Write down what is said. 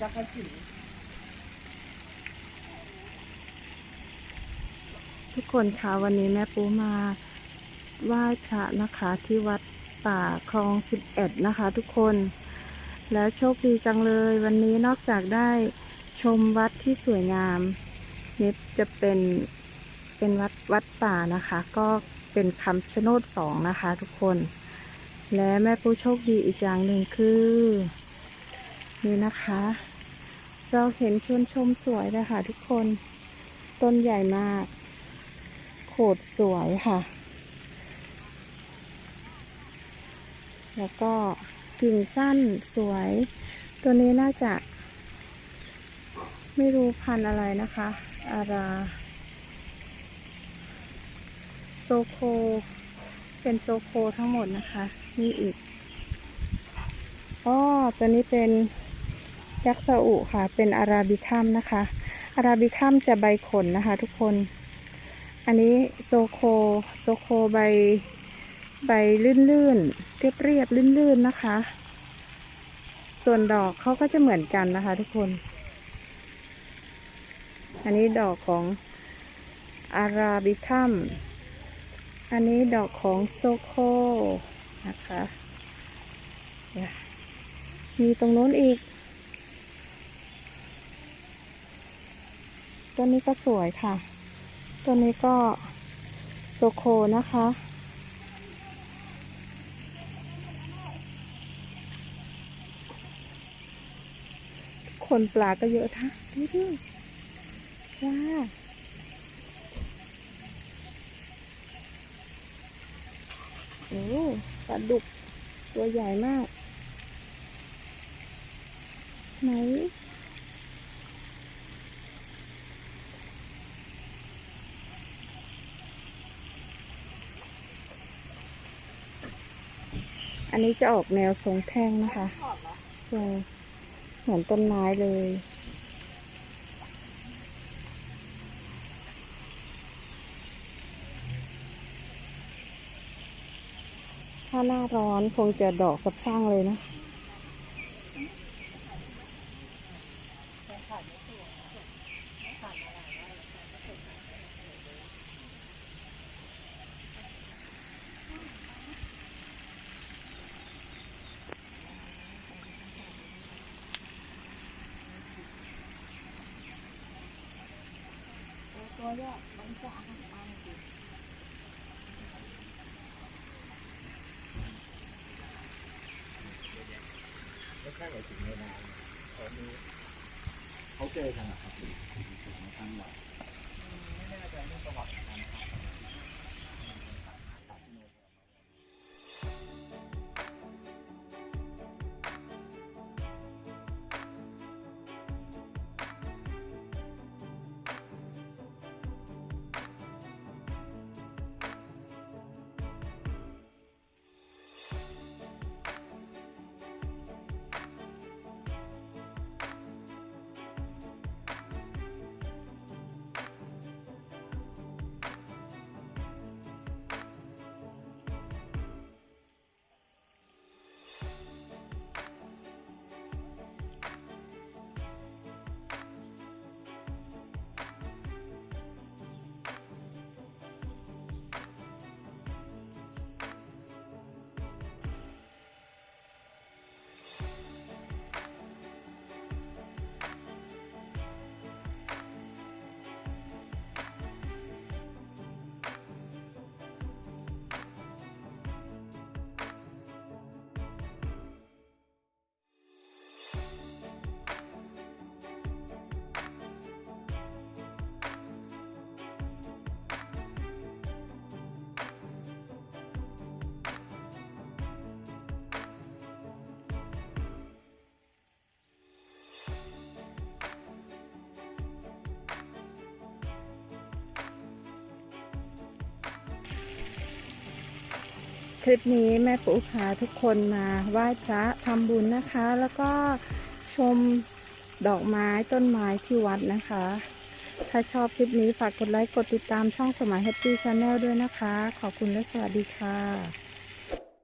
จักรจิ๋วทุกคนคะวันนี้แม่ปูมาไหว้พระนะคะที่วัดป่าคลองสิบเอ็ดนะคะ ทุกคน แล้วโชคดีจังเลย วันนี้นอกจากได้ชมวัดที่สวยงามนี่จะเป็นเป็นวัดวัดป่านะคะ ก็เป็นคำชะโนดสองนะคะ ทุกคน และแม่ปูโชคดีอีกอย่างหนึ่งคือ นี่นะคะ เราเห็นชวนชมสวยเลยค่ะทุกคน ต้นใหญ่มาก โขดสวยค่ะ แล้วก็กิ่งสั้นสวย ตัวนี้น่าจะ ไม่รู้พันอะไรนะคะ อาราโซโค เป็นโซโคทั้งหมดนะคะ นี่อีกอ๋อตัวนี้เป็น ยักษ์ซาอุค่ะ เป็นอาราบิคัมนะคะ อาราบิคัมจะใบขนนะคะ ทุกคน อันนี้โซโค โซโคใบ ใบลื่นๆ เรียบเรียบลื่นๆนะคะ ส่วนดอกเขาก็จะเหมือนกันนะคะ ทุกคน อันนี้ดอกของอาราบิคัม อันนี้ดอกของโซโคนะคะ มีตรงโน้นอีก ต้นนี้ก็สวยค่ะตัวนี้ก็โซโคนะคะ คนปลาก็เยอะท่ะดูดิปลาโอ้ปลาดุกตัวใหญ่มาก ไหน อันนี้จะออกแนวทรงแท่งนะคะทรงเหมือนต้นไม้เลย ถ้าหน้าร้อนคงจะดอกสะพรั่งเลยนะ ตัวเนี้ยมันจะอาหารปังจริงไม่ใช่หมายถึง คลิปนี้แม่ปุ๊พาทุกคนมาไหว้พระทำบุญนะคะ แล้วก็ชมดอกไม้ต้นไม้ที่วัดนะคะ ถ้าชอบคลิปนี้ฝากกดไลค์กดติดตามช่องสมัยแฮปปี้ชาแนลด้วยนะคะ ขอบคุณและสวัสดีค่ะ